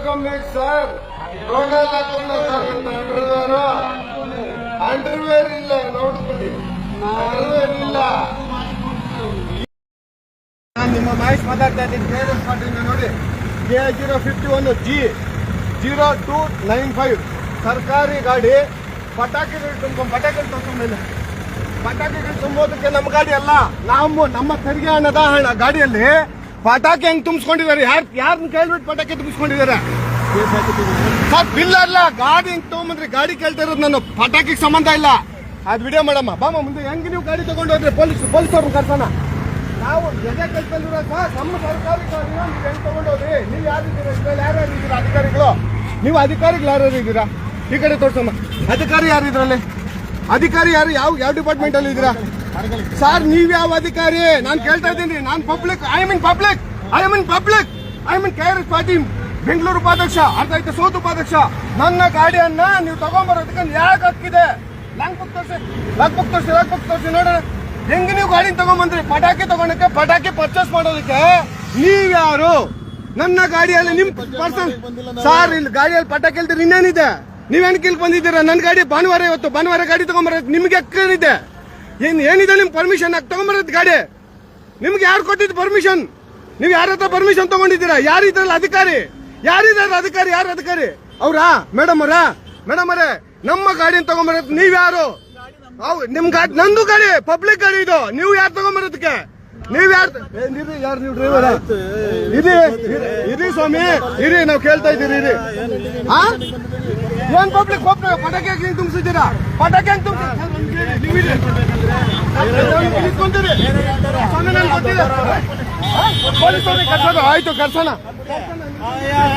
ಹಾಕೊಂಬೇಕು sir. Underwear underwear ಇಲ್ಲ ನೋಡ್ಕೊಳ್ಳಿ. Underwear ಇಲ್ಲ ನಾನು ನಿಮ್ಮ ಮಹೇಶ್ ಮಾತಾಡ್ತಾ ಇದ್ದೀನಿ. ಪೇರೆಂಟ್ಸ್ ಮಾಡಿದ್ದೀನಿ ನೋಡಿ. K zero fifty one G zero two nine five ಸರ್ಕಾರಿ ಗಾಡಿ, ಪಟಾಕಿಗಳು ತುಂಬ ಪಟಾಕಿಗಳು ತುಂಬಿಲ್ಲ ಪಟಾಕಿಗಳು ತುಂಬೋದಕ್ಕೆ ನಮ್ಮ ಗಾಡಿ ಅಲ್ಲ. ನಾವು ನಮ್ಮ ತೆರಿಗೆ ಹಣದ ಹಣ ಗಾಡಿಯಲ್ಲಿ ಪಟಾಕಿ ಹೆಂಗ್ ತುಂಬಿಸ್ಕೊಂಡಿದ್ದಾರೆ? ಯಾರು ಯಾರನ್ನ ಕೇಳ್ಬಿಟ್ಟು ಪಟಾಕಿ ತುಂಬಿಸ್ಕೊಂಡಿದ್ದಾರೆ? ಸರ್, ಬಿಲ್ ಅಲ್ಲ, ಗಾಡಿ ಹೆಂಗ್ ತಗೊಂಬಂದ್ರಿ ಗಾಡಿ ಕೇಳ್ತಾ ಇರೋದು ನಾನು. ಪಟಾಕಿಗೆ ಸಂಬಂಧ ಇಲ್ಲ. ಅದ್ ವಿಡಿಯೋ ಮಾಡಮ್ಮ. ಬಾಮ ಮುಂದೆ ಹೆಂಗ್ ನೀವು ಗಾಡಿ ತಗೊಂಡು ಹೋದ್ರೆ ಪೊಲೀಸ್ ಪೊಲೀಸ್ ಅವ್ರನ್ನ ಕರ್ಸೋಣ? ನಾವು ಎದೆ ಕಲ್ತಲ್ಲಿರೋ ಸರ್, ನಮ್ಮ ಸರ್ಕಾರಿ ಗಾಡಿ ನೀವು ಹೆಂಗ್ ತಗೊಂಡೋದ್ರಿ ನೀವು ಯಾರಿದ್ದೀರಾ ಇದ್ದೀರಾ? ಅಧಿಕಾರಿಗಳು? ನೀವು ಅಧಿಕಾರಿಗಳು ಯಾರ್ಯಾರು ಇದ್ದೀರಾ? ಈ ಕಡೆ ತೋರ್ಸಮ್ಮ. ಅಧಿಕಾರಿ ಯಾರು ಇದ್ರಲ್ಲಿ? ಅಧಿಕಾರಿ ಯಾರು ಯಾವ ಯಾವ ಡಿಪಾರ್ಟ್ಮೆಂಟ್ ಅಲ್ಲಿ ಇದ್ದೀರಾ? ಸರ್ ನೀವ್ ಯಾವ ಅಧಿಕಾರಿ? ನಾನು ಕೇಳ್ತಾ ಇದ್ದೀನಿ. ನಾನು public I mean public I mean public I mean K R S party Bengaluru ಉಪಾಧ್ಯಕ್ಷ ಅರ್ಥ ಆಯ್ತು? ಸೌತ್ ಉಪಾಧ್ಯಕ್ಷ ನನ್ನ ಗಾಡಿಯನ್ನ ನೀವು ತಗೊಂಬರೋದಕ್ಕೆ ಯಾಕೆ ಹಕ್ಕಿದೆ? ಲಾಂಗ್ ಬುಕ್ ತೋರಿಸಿ. ಲಾಕ್ ಬುಕ್ ತೋರಿಸಿ ಲಂಗ್ ಬುಕ್ ತೋರಿಸಿ ನೋಡೋಣ. ಹೆಂಗ್ ನೀವು ಗಾಡಿ ತಗೊಂಬಂದ್ರಿ? ಪಟಾಕಿ ತಗೊಂಡಕ್ಕೆ, ಪಟಾಕಿ ಪರ್ಚೇಸ್ ಮಾಡೋದಕ್ಕೆ? ನೀವ್ಯಾರು ನನ್ನ ಗಾಡಿಯಲ್ಲಿ ನಿಮ್ ಪರ್ಸನ್ ಸರ್ ಇಲ್ಲಿ ಗಾಡಿಯಲ್ಲಿ ಪಟಾಕಿ ಹೇಳ್ತೀರಿ ಇನ್ನೇನಿದೆ? ನೀವೇನ್ ಇಲ್ಲಿ ಬಂದಿದ್ದೀರಾ? ನನ್ನ ಗಾಡಿ ಭಾನುವಾರ ಇವತ್ತು. ಭಾನುವಾರ ಗಾಡಿ ತಗೊಂಬರೋದು ನಿಮ್ಗೆ ಅಕ್ಕೇನಿದೆ ಏನ್ ಏನಿದೆ ನಿಮ್ ಪರ್ಮಿಷನ್ ತಗೊಂಬರೋದು ಗಾಡಿ. ನಿಮ್ಗೆ ಯಾರು ಕೊಟ್ಟಿದ್ದು ಪರ್ಮಿಷನ್ ನೀವು ಯಾರ ಹತ್ರ ಪರ್ಮಿಷನ್ ತಗೊಂಡಿದ್ದೀರಾ? ಯಾರು ಅಧಿಕಾರಿ? ಯಾರಿದ್ರಲ್ಲಿ ಅಧಿಕಾರಿ? ಯಾರು ಅಧಿಕಾರಿ? ಅವ್ರಾ? ಮೇಡಮ್ ಅವರಾ? ಮೇಡಮ್ ಅವರೇ, ನಮ್ಮ ಗಾಡಿನ ಯಾರು? ಹೌದು ನಿಮ್ ಗಾಡಿ ನಂದು ಗಾಡಿ ಪಬ್ಲಿಕ್ ಗಾಡಿ ಇದು. ನೀವು ಯಾರು ತಗೊಂಬರೋದಕ್ಕೆ? ನೀವ್ ಯಾರು ಯಾರು ನೀವು ಡ್ರೈವರ್ ಇರಿ ಇರಿ ಸ್ವಾಮಿ ಇರಿ ನಾವು ಕೇಳ್ತಾ ಇದ್ದೀರಿ ಇರಿ. ಏನ್ ಪಬ್ಲಿಕ್ ಪಟಾಕಿ ಹೆಂಗ್ ತುಂಬಿಸಿದ್ದೀರಾ? ಪಟಾಕಿ ಹೆಂಗ್ ತುಂಬಿಸಿ ಕರ್ಸೋದು ಆಯ್ತು ಕರ್ಸೋಣ.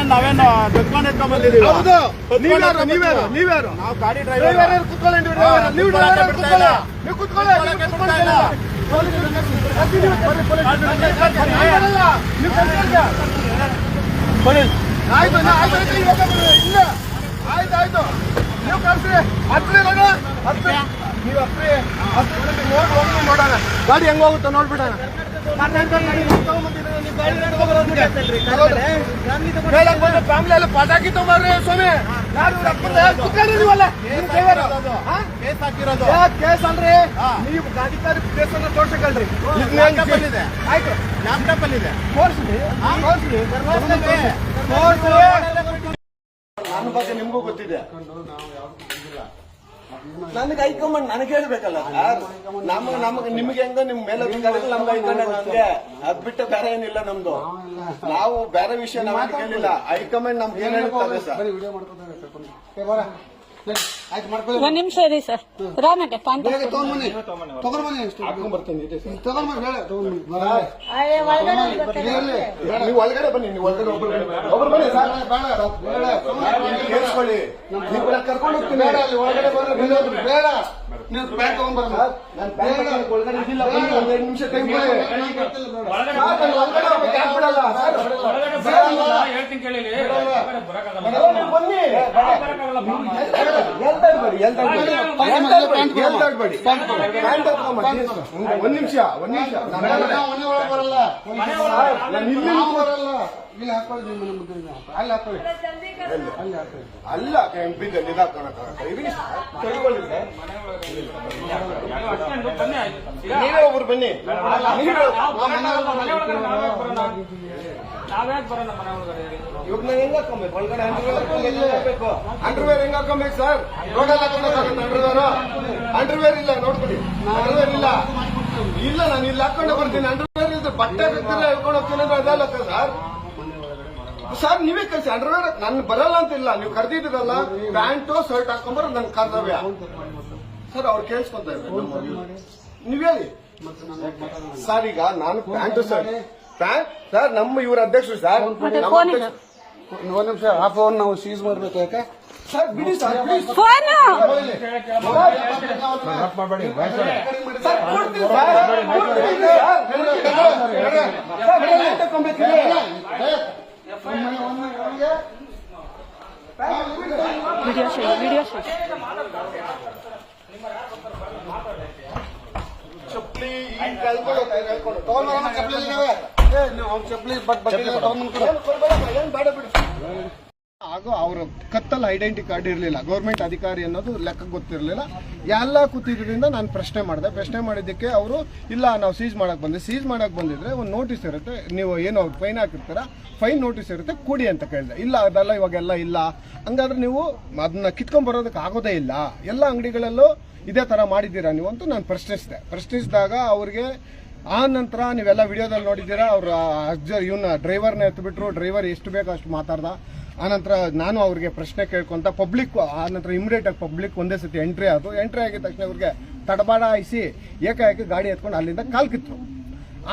ನಾವೇನು ಬೆಕ್ಕೊಂಡು ಎತ್ಕೊಂಡ್ ಬಂದಿದ್ದೀವಿ ಹೌದು ನೀವ್ಯಾರು ನೀವ್ಯಾರು ನೀವ್ಯಾರು ನಾವು ಗಾಡಿ ಡ್ರೈವರ್ ಕುತ್ಕೊಳ್ಳಿ ನೀವು ಡ್ರೈವರ್ ನೀವು ಕೂತ್ಕೊಳ್ಳಿ ನೀವು ಕೂತ್ಕೊಳ್ಳಿ ಆಯ್ತು ಆಯ್ತು ಆಯ್ತು ಆಯ್ತು ನೀವು ನೀವು ನೋಡೋಣ ಗಾಡಿ ಹೆಂಗ್ ಹೋಗುತ್ತ ನೋಡ್ಬಿಡೋಣ ಫ್ಯಾಮಿಲಿ ಎಲ್ಲ ಪಟಾಕಿ ತಗೊಂಡ್ರಿ ಸ್ವಾಮಿ ಯಾರು driver. ಕೇಸ್ ಹಾಕಿರೋದು. ಕೇಸ್ ಅಲ್ರಿ ನೀವು ಅಧಿಕಾರಿ ಕೇಸ್ ಅನ್ನ ತೋರ್ಸಕಲ್ರಿ ಲ್ಯಾಪ್ಟಾಪ್ ಅಲ್ಲಿ ಇದೆ ಆಯ್ತು. ಲ್ಯಾಪ್ಟಾಪ್ ಅಲ್ಲಿ ಇದೆ ತೋರ್ಸ್ರಿ. ತೋರ್ಸ್ರಿ. ತೋರ್ಸ್ರಿ. ನನ್ನ ಬಗ್ಗೆ ನಿಮಗೂ ಗೊತ್ತಿದೆ. ನನಗೆ ಹೈಕಮಾಂಡ್ ನನಗೆ ಹೇಳ್ಬೇಕಲ್ಲ ಸರ್ ನಮ್ಗೆ ನಮಗ್ ನಿಮ್ಗೆ ಹೆಂಗ ನಿಮ್ ಮೇಲಧಿಕಾರಿಗಳು ನಮ್ಗೆ ಹೈಕಮಾಂಡ್ ಹಂಗೆ ಅದ್ ಬಿಟ್ಟು ಬೇರೆ ಏನಿಲ್ಲ ನಮ್ದು. ನಾವು ಬೇರೆ ವಿಷಯ ನಾವು ಕೇಳಿಲ್ಲ. ಹೈಕಮಾಂಡ್ ನಮ್ಗೆ ಏನ್ ಹೇಳ್ತಾರೆ ಸರ್. ಒಂದ್ ನಿಮಿಷ ಇರಿ ಸರ್. ರಾಮಣ್ಣ ಗೊತ್ತಾಗಲ್ಲ. ನೀವು ಒಳಗಡೆ ಬನ್ನಿ ನೀವು ಒಳಗಡೆ ಒಬ್ಬರು ಬನ್ನಿ. ಸರ್. ಕೇಳಿಸ್ಕೊಳ್ಳಿ. ಕರ್ಕೊಂಡು ಹೋಗ್ತೀನಿ. ಒಳಗಡೆ ಬೇಡ. ನೀವು ಬ್ಯಾಗ್ ತಗೊಂಡ್ಬರಲ್ಲ ನಾನು ಬ್ಯಾಗ್ ಒಳಗಡೆ ನಿಮಿಷ ಟೈಮ್ ಸರ್ ನೀವು ಬನ್ನಿ ಒಂದ್ ನಿಮಿಷ ಒಂದ್ ನಿಮಿಷ ನಾನು ಇಲ್ಲಿ ಬರಲ್ಲ ಅಲ್ಲ ಬಿದ್ದಲ್ಲಿ ಇದಾಕೋಣಕ್ಕಾಗತ್ತೆ ಇರಿ ತಗೊಳ್ಳಿ ಸರ್ ನೀವೇ ಒಬ್ರು ಬನ್ನಿ. ನೀವೇ ಇವಾಗ ನಾನು ಹೆಂಗ್ ಹಾಕೊಬೇಕು ಒಳಗಡೆ ಅಂಡರ್ವೇರ್ ಹಾಕೋಬೇಕು. ಅಂಡರ್ವೇರ್ ಹೆಂಗ್ ಹಾಕೊಬೇಕು ಸರ್ ರೋಡಲ್ಲಿ ಅಂಡರ್ವೇರ್ ಅಂಡರ್ವೇರ್ ಇಲ್ಲ ನೋಡ್ಕೊಡಿ ಅಂಡರ್ವೇರ್ ಇಲ್ಲ. ಇಲ್ಲ ನಾನು ಇಲ್ಲಿ ಹಾಕೊಂಡು ಬರ್ತೀನಿ. ಅಂಡರ್ವೇರ್ ಇದ್ರೆ ಬಟ್ಟೆ ಬೇಕಾದ್ರೆ ಹೇಳ್ಕೊಂಡು ಹೋಗ್ತೀನಿ ಅಂದ್ರೆ ಅದಲ್ಲ ಸರ್ ಸರ್ ನೀವೇ ಕಳಿಸಿ. ಅಂಡರ್ವೇರ್ ನನ್ ಬರಲ್ಲ ಅಂತಿಲ್ಲ ನೀವು ಕರೆದಿದ್ದೀರಲ್ಲ. ಪ್ಯಾಂಟು ಶರ್ಟ್ ಹಾಕೊಂಡ್ಬರ ನನ್ ಕರ್ತವ್ಯ. ಸರ್ ಅವ್ರು ಕೇಳಿಸ್ಕೊಂತ ನೀವ್ ಹೇಳಿ ಸರ್ ಈಗ ನಾನು ಪ್ಯಾಂಟ್ ಸರ್ ಪ್ಯಾಂಟ್ ಸರ್ ನಮ್ಮ ಇವ್ರ ಅಧ್ಯಕ್ಷರು ಸರ್ ಫೋನ್ ಒಂದ್ ನಿಮಿಷ ಹಾಫ್ ಅವರ್ ನಾವು ಸೀಸ್ ಮಾಡ್ಬೇಕು ಯಾಕೆ ಸರ್ ಬಿಡಿ ಸರ್ ಫೋನ್ ಮಾಡಬೇಡಿ ಸರ್ ಕೊಡ್ತೀನಿ ಸರ್ ಕೊಡ್ತೀನಿ ಸರ್. ಸರ್, ಪ್ಯಾಂಟ್ ಹಾಕೊಂಬೇಕಿದೆ. ವಿಡಿಯೋ ಶೇರ್ ವಿಡಿಯೋ ಶೇರ್ ಚಪ್ಪಲಿ. ತಗೊಂಡ್ ಚಪ್ಪಲಿ ಬಟ್ ಬಟ್ಟೆ ತಗೊಂಡ್ಬಂದ್ಕೊಡು ಏನ್ ಕೊಡ್ಬೇಡಮ್ಮ, ಏನ್ ಬೇಡ ಬಿಡಿ. ಇವಾಗ ಅವರ ಕತ್ತಲ್ಲಿ ಐಡೆಂಟಿ ಕಾರ್ಡ್ ಇರಲಿಲ್ಲ. ಗೌರ್ಮೆಂಟ್ ಅಧಿಕಾರಿ ಅನ್ನೋದು ಲೆಕ್ಕ ಗೊತ್ತಿರಲಿಲ್ಲ. ಎಲ್ಲ ಕೂತಿದ್ರಿಂದ ನಾನು ಪ್ರಶ್ನೆ ಮಾಡಿದೆ. ಪ್ರಶ್ನೆ ಮಾಡಿದ್ದಕ್ಕೆ ಅವರು, ಇಲ್ಲ, ನಾವು ಸೀಸ್ ಮಾಡೋಕೆ ಬಂದೆ ಸೀಸ್ ಮಾಡೋಕ್ಕೆ ಬಂದಿದ್ರೆ ಒಂದು ನೋಟಿಸ್ ಇರುತ್ತೆ. ನೀವು ಏನು ಫೈನ್ ಹಾಕಿರ್ತೀರ. ಫೈನ್ ನೋಟಿಸ್ ಇರುತ್ತೆ. ಕೊಡಿ ಅಂತ ಕೇಳಿದೆ. ಇಲ್ಲ, ಅದೆಲ್ಲ ಇವಾಗೆಲ್ಲ ಇಲ್ಲ. ಹಂಗಾದ್ರೆ ನೀವು ಅದನ್ನ ಕಿತ್ಕೊಂಡ್ ಬರೋದಕ್ಕೆ ಆಗೋದೇ ಇಲ್ಲ. ಎಲ್ಲ ಅಂಗಡಿಗಳಲ್ಲೂ ಇದೇ ತರ ಮಾಡಿದ್ದೀರಾ ನೀವು ಅಂತ ನಾನು ಪ್ರಶ್ನಿಸಿದೆ. ಪ್ರಶ್ನಿಸಿದಾಗ ಅವ್ರಿಗೆ, ಆ ನಂತರ ನೀವೆಲ್ಲ ವಿಡಿಯೋದಲ್ಲಿ ನೋಡಿದ್ದೀರಾ? ಅವ್ರ ಅಜ್ಜ ಇವನ್ನ ಡ್ರೈವರ್ನ ಎತ್ಬಿಟ್ರು. ಡ್ರೈವರ್ ಎಷ್ಟು ಬೇಕೋ ಅಷ್ಟು ಮಾತಾಡ್ದ. ಆನಂತರ ನಾನು ಅವ್ರಿಗೆ ಪ್ರಶ್ನೆ ಕೇಳ್ಕೊಂತ ಪಬ್ಲಿಕ್ ಆನಂತರ ನಂತರ ಇಮಿಡಿಯೇಟ್ ಆಗಿ ಪಬ್ಲಿಕ್ ಒಂದೇ ಸತಿ ಎಂಟ್ರಿ ಆಯಿತು. ಎಂಟ್ರಿ ಆಗಿದ ತಕ್ಷಣ ಅವ್ರಿಗೆ ತಡಬಾಡಾಯಿಸಿ ಏಕಾಏಕಿ ಗಾಡಿ ಎತ್ಕೊಂಡು ಅಲ್ಲಿಂದ ಕಾಲ್ ಕಿತ್ತು.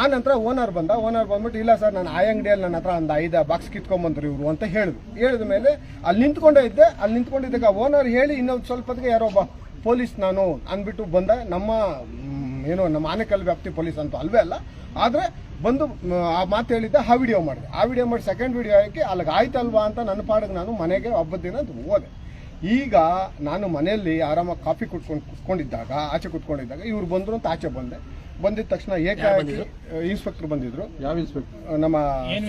ಆನಂತರ ಓನರ್ ಬಂದ. ಓನರ್ ಬಂದ್ಬಿಟ್ಟು, ಇಲ್ಲ ಸರ್ ನಾನು ಆ ಅಂಗಡಿಯಲ್ಲಿ ನನ್ನ ಹತ್ರ ಒಂದು ಐದು ಬಾಕ್ಸ್ ಕಿತ್ಕೊಂಡ್ಬಂದ್ರು ಇವರು ಅಂತ ಹೇಳಿದ್ರು. ಹೇಳಿದ ಮೇಲೆ ಅಲ್ಲಿ ನಿಂತ್ಕೊಂಡೇ ಇದ್ದೆ. ಅಲ್ಲಿ ನಿಂತ್ಕೊಂಡಿದ್ದಾಗ ಓನರ್ ಹೇಳಿ, ಇನ್ನೊಂದು ಸ್ವಲ್ಪ ಹೊತ್ತಿಗೆ ಯಾರೋ ಒಬ್ಬ ಪೊಲೀಸ್ ನಾನು ಅಂದ್ಬಿಟ್ಟು ಬಂದ. ನಮ್ಮ ಏನು, ನಮ್ಮ ಆನೆಕಲ್ ವ್ಯಾಪ್ತಿ ಪೊಲೀಸ್ ಅಂತೂ ಅಲ್ವೇ ಅಲ್ಲ. ಆದರೆ ಬಂದು ಆ ಮಾತು ಹೇಳಿದ್ದ ಆ ವಿಡಿಯೋ ಮಾಡಿದೆ. ಆ ವಿಡಿಯೋ ಮಾಡಿ ಸೆಕೆಂಡ್ ವಿಡಿಯೋ ಹಾಕಿ ಅಲ್ಲಿಗೆ ಆಯ್ತಲ್ವಾ ಅಂತ ನನ್ನ ಪಾಡಿಗೆ ನಾನು ಮನೆಗೆ ಹಬ್ಬದ ದಿನ ಹೋದೆ. ಈಗ ನಾನು ಮನೆಯಲ್ಲಿ ಆರಾಮಾಗಿ ಕಾಫಿ ಕುಟ್ಕೊಂಡು ಕುತ್ಕೊಂಡಿದ್ದಾಗ ಆಚೆ ಕುತ್ಕೊಂಡಿದ್ದಾಗ ಇವ್ರು ಬಂದ್ರು ಅಂತ ಆಚೆ ಬಂದೆ. ಬಂದಿದ ತಕ್ಷಣ ಏಕ ಇನ್ಸ್ಪೆಕ್ಟರ್ ಬಂದಿದ್ರು? ಯಾವ ಇನ್ಸ್ಪೆಕ್ಟರ್ ನಮ್ಮ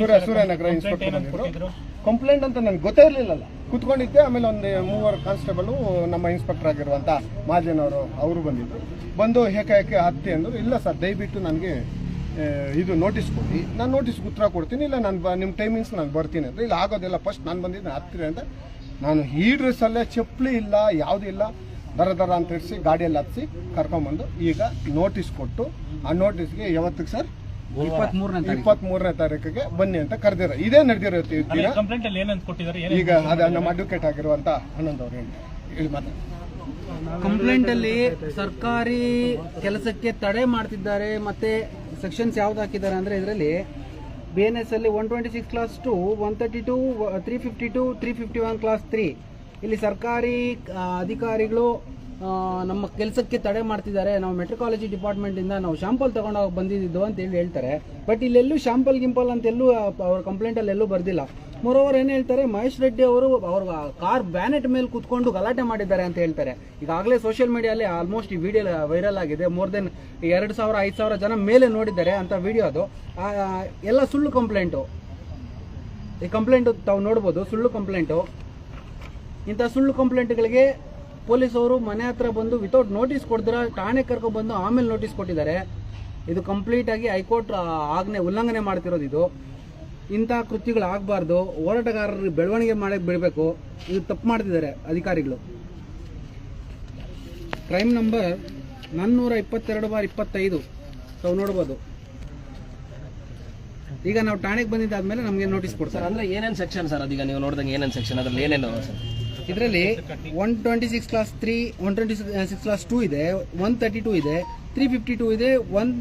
ಸೂರ್ಯ ಸೂರ್ಯನಗರ ಇನ್ಸ್ಪೆಕ್ಟರ್ ಬಂದಿದ್ರು. ಕಂಪ್ಲೇಂಟ್ ಅಂತ ನನ್ಗೆ ಗೊತ್ತೇ ಇರಲಿಲ್ಲಲ್ಲ. ಕುತ್ಕೊಂಡಿದ್ದೆ ಆಮೇಲೆ ಒಂದು ಮೂವರು ಕಾನ್ಸ್ಟೇಬಲ್ ನಮ್ಮ ಇನ್ಸ್ಪೆಕ್ಟರ್ ಆಗಿರುವಂತ ಮಾಜನವರು ಅವರು ಅವರು ಬಂದಿದ್ರು. ಬಂದು ಏಕಾಏಕಿ ಹತ್ತಿ ಅಂದರು ಇಲ್ಲ ಸರ್ ದಯವಿಟ್ಟು ನನಗೆ ಇದು ನೋಟಿಸ್ ಕೊಡಿ. ನಾನು ನೋಟಿಸ್ ಉತ್ತರ ಕೊಡ್ತೀನಿ ಇಲ್ಲ ನಾನು ನಿಮ್ಮ ಟೈಮಿಂಗ್ಸ್ ನಾನು ಬರ್ತೀನಿ ಅಂದರೆ ಇಲ್ಲ ಆಗೋದಿಲ್ಲ. ಫಸ್ಟ್ ನಾನು ಬಂದಿದ್ದು ಹತ್ತಿರ ಅಂತ. ನಾನು ಈ ಡ್ರೆಸ್ಸಲ್ಲೇ ಚಪ್ಪಲಿ ಇಲ್ಲ ಯಾವುದೂ ಇಲ್ಲ. ದರ ದರ ಅಂತ ಇರಿಸಿ ಗಾಡಿಯಲ್ಲಿ ಹತ್ತಿಸಿ ಕರ್ಕೊಂಬಂದು ಈಗ ನೋಟಿಸ್ ಕೊಟ್ಟು ಆ ನೋಟಿಸ್ಗೆ ಯಾವತ್ತಿಗೆ ಸರ್ ಇಪ್ಪತ್ಮೂರನೇ ಇಪ್ಪತ್ಮೂರನೇ ತಾರೀಕಿಗೆ ಬನ್ನಿ ಅಂತ ಕರೆದಿರ ಇದೇ ನಡೆದಿರುತ್ತೆ ಈಗ ಅದ ನಮ್ಮ ಅಡ್ವೊಕೇಟ್ ಆಗಿರುವಂತ ಆನಂದ್ ಅವ್ರು ಹೇಳಿ ಹೇಳಿ ಮಾತಾ ಕಂಪ್ಲೇಂಟ್ ಅಲ್ಲಿ ಸರ್ಕಾರಿ ಕೆಲಸಕ್ಕೆ ತಡೆ ಮಾಡ್ತಿದ್ದಾರೆ ಮತ್ತೆ ಸೆಕ್ಷನ್ಸ್ ಯಾವ್ದು ಹಾಕಿದ್ದಾರೆ ಅಂದ್ರೆ ಇದರಲ್ಲಿ ಬಿ ಎನ್ ಎಸ್ ಅಲ್ಲಿ one twenty six class two one thirty two three fifty two three fifty one class three ಇಲ್ಲಿ ಸರ್ಕಾರಿ ಅಧಿಕಾರಿಗಳು ನಮ್ಮ ಕೆಲಸಕ್ಕೆ ತಡೆ ಮಾಡ್ತಿದ್ದಾರೆ. ನಾವು ಮೆಟ್ರಿಕಾಲಜಿ ಡಿಪಾರ್ಟ್ಮೆಂಟ್ ಇಂದ ನಾವು ಶಾಂಪಲ್ ತಗೊಂಡೋಗಿ ಬಂದಿದ್ದು ಅಂತ ಹೇಳಿ ಹೇಳ್ತಾರೆ. ಬಟ್ ಇಲ್ಲೆಲ್ಲೂ ಶಾಂಪಲ್ ಗಿಂಪಲ್ ಅಂತ ಎಲ್ಲೂ ಆ, ಅವ್ರ ಕಂಪ್ಲೇಂಟ್ ಅಲ್ಲಿ ಎಲ್ಲೂ ಬರ್ದಿಲ್ಲ. ಮೊರೋವರ್ ಏನು ಹೇಳ್ತಾರೆ ಮಹೇಶ್ ರೆಡ್ಡಿ ಅವರು ಅವ್ರ ಕಾರ್ ಬ್ಯಾನೆಟ್ ಮೇಲೆ ಕೂತ್ಕೊಂಡು ಗಲಾಟೆ ಮಾಡಿದ್ದಾರೆ ಅಂತ ಹೇಳ್ತಾರೆ. ಈಗಾಗಲೇ ಸೋಷಿಯಲ್ ಮೀಡಿಯಲ್ಲಿ ಆಲ್ಮೋಸ್ಟ್ ಈ ವಿಡಿಯೋ ವೈರಲ್ ಆಗಿದೆ. ಮೋರ್ ದೆನ್ ಎರಡು ಸಾವಿರ ಐದು ಸಾವಿರ ಜನ ಮೇಲೆ ನೋಡಿದ್ದಾರೆ ಅಂತ ವಿಡಿಯೋ ಅದು. ಎಲ್ಲ ಸುಳ್ಳು ಕಂಪ್ಲೇಂಟು ಈ ಕಂಪ್ಲೇಂಟ್ ತಾವು ನೋಡ್ಬೋದು ಸುಳ್ಳು ಕಂಪ್ಲೇಂಟು ಇಂಥ ಸುಳ್ಳು ಕಂಪ್ಲೇಂಟ್ಗಳಿಗೆ ಪೊಲೀಸವರು ಮನೆ ಹತ್ರ ಬಂದು ವಿತೌಟ್ ನೋಟಿಸ್ ಕೊಡಿದ್ರೆ ಠಾಣೆ ಕರ್ಕೊಂಡು ಬಂದು ಆಮೇಲೆ ನೋಟಿಸ್ ಕೊಟ್ಟಿದ್ದಾರೆ. ಇದು ಕಂಪ್ಲೀಟ್ ಆಗಿ ಹೈಕೋರ್ಟ್ ಆಗ್ನೆ ಆಜ್ಞೆ, ಉಲ್ಲಂಘನೆ ಮಾಡ್ತಿರೋದು ಇದು. ಇಂಥ ಕೃತ್ಯಗಳು ಆಗಬಾರ್ದು ಹೋರಾಟಗಾರರಿಗೆ ಬೆಳವಣಿಗೆ ಮಾಡಕ್ಕೆ ಬಿಡಬೇಕು. ಇದು ತಪ್ಪು ಮಾಡ್ತಿದ್ದಾರೆ ಅಧಿಕಾರಿಗಳು. ಕ್ರೈಮ್ ನಂಬರ್ ನಾನ್ನೂರ ಇಪ್ಪತ್ತೆರಡು ಬಾರ್ ಇಪ್ಪತ್ತೈದು. ತಾವು ನೋಡ್ಬೋದು. ಈಗ ನಾವು ಠಾಣೆಗೆ ಬಂದಿದ್ದಾದ್ಮೇಲೆ ನಮಗೆ ನೋಟಿಸ್ ಕೊಡ್ತಾರೆ. ಅಂದ್ರೆ ಏನೇನು ಸೆಕ್ಷನ್ ಸರ್? ಅದೀಗ ನೀವು ನೋಡಿದಂಗೆ ಏನೇನು ಸೆಕ್ಷನ್ ಅದರಲ್ಲಿ ಏನೇನು ಸರ್? ಇದರಲ್ಲಿ one twenty six class three one twenty six class two ಇದೆ ಒನ್ ತರ್ಟಿ ಟೂ ಇದೆ ತ್ರೀ ಫಿಫ್ಟಿ ಟೂ ಇದೆ one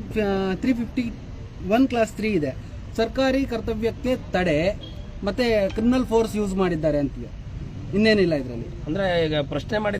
three fifty one class three ಇದೆ. ಸರ್ಕಾರಿ ಕರ್ತವ್ಯಕ್ಕೆ ತಡೆ ಮತ್ತೆ ಕ್ರಿಮಿನಲ್ ಫೋರ್ಸ್ ಯೂಸ್ ಮಾಡಿದ್ದಾರೆ ಅಂತಿದೆ ಇನ್ನೇನಿಲ್ಲ ಇದರಲ್ಲಿ. ಅಂದ್ರೆ ಈಗ ಪ್ರಶ್ನೆ ಮಾಡಿ